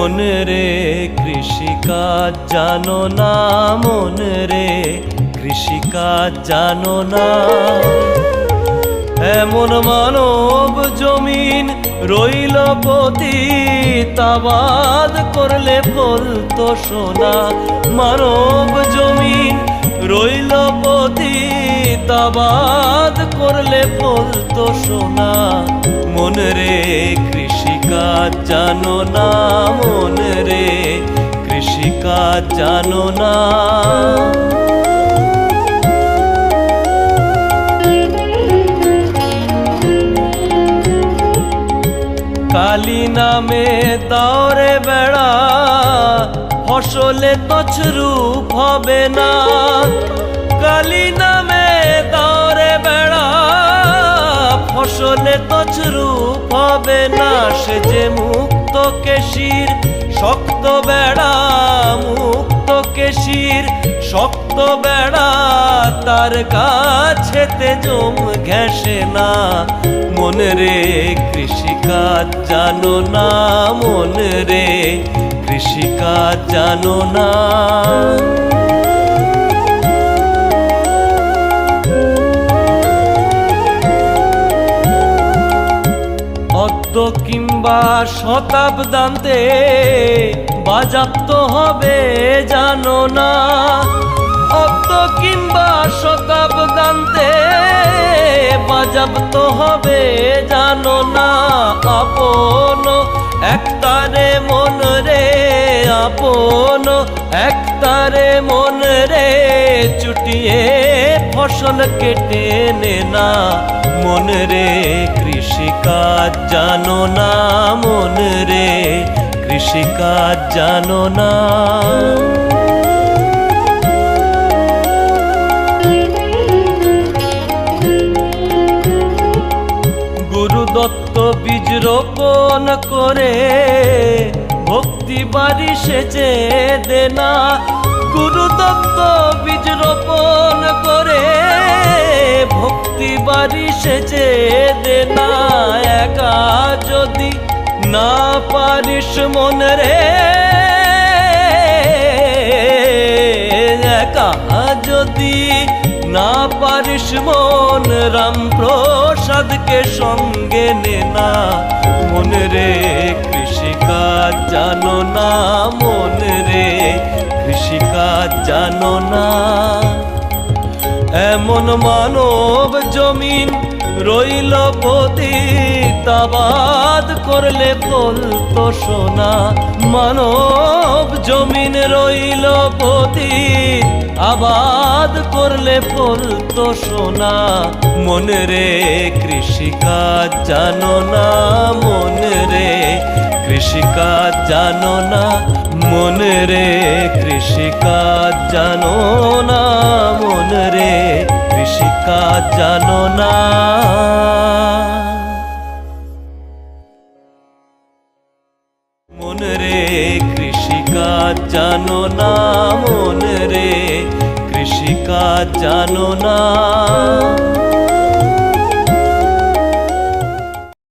মন রে, কৃষিকাজ জানো না মন রে, কৃষিকাজ জানো না। এমন মানব জমিন রইল পতি তাবাদ করলে বলতো সোনা। মানব জমিন রইল পতি তাবাদ করলে বলতো সোনা। মন রে জানো না মন রে, কৃষিকাজ জানো না। কালী নামে দৌড়ে বেড়া, ফসলে তছরূপ হবে না। কালী নামে ফসলে তছরূপ হবে না সে যে মুক্ত কেশির, শক্ত বেড়া মুক্ত কেশির, শক্ত বেড়া তার কাছেতে জম ঘেসে না। মন রে কৃষিকাজ জানো না, মন রে কৃষিকাজ জানো না। অদ্য কিংবা শতাব্দান্তে বাজাপ্ত হবে জানো না। অদ্য কিংবা শতাব্দান্তে বাজাপ্ত হবে জানো না। আপন একতারে মন রে, আপন একতারে মন রে, চুটিয়ে ফসল কেটে নে না। মন রে কৃষিকাজ জানো না, মন রে কৃষিকাজ জানো না। গুরু দত্ত বীজ রোপণ করে, ভক্তি বাড়ি সেচে দেনা গুরু দত্ত বীজ রোপণ করে ভক্তি বাড়ি সেচে দেনা একা যদি না পারিস মন রে। একা যদি না পারিস মন রাম প্রসাদকে সঙ্গে নে না মন রে। কৃষিকাজ জানো না মন রে। কৃষিকাজ জানো না। এমন মানব জমিন রইল পতি তাবাদ করলে বলতো সোনা। মানব জমিন রইল পতি আবাদ করলে বলতো সোনা। মন রে, কৃষিকাজ জানো না, মন রে, কৃষিকাজ জানো না, মন রে, কৃষিকাজ জানো না, মন রে, কৃষিকাজ জানো না। মন রে, কৃষিকাজ জানো না, মন রে কৃষিকাজ জানো না।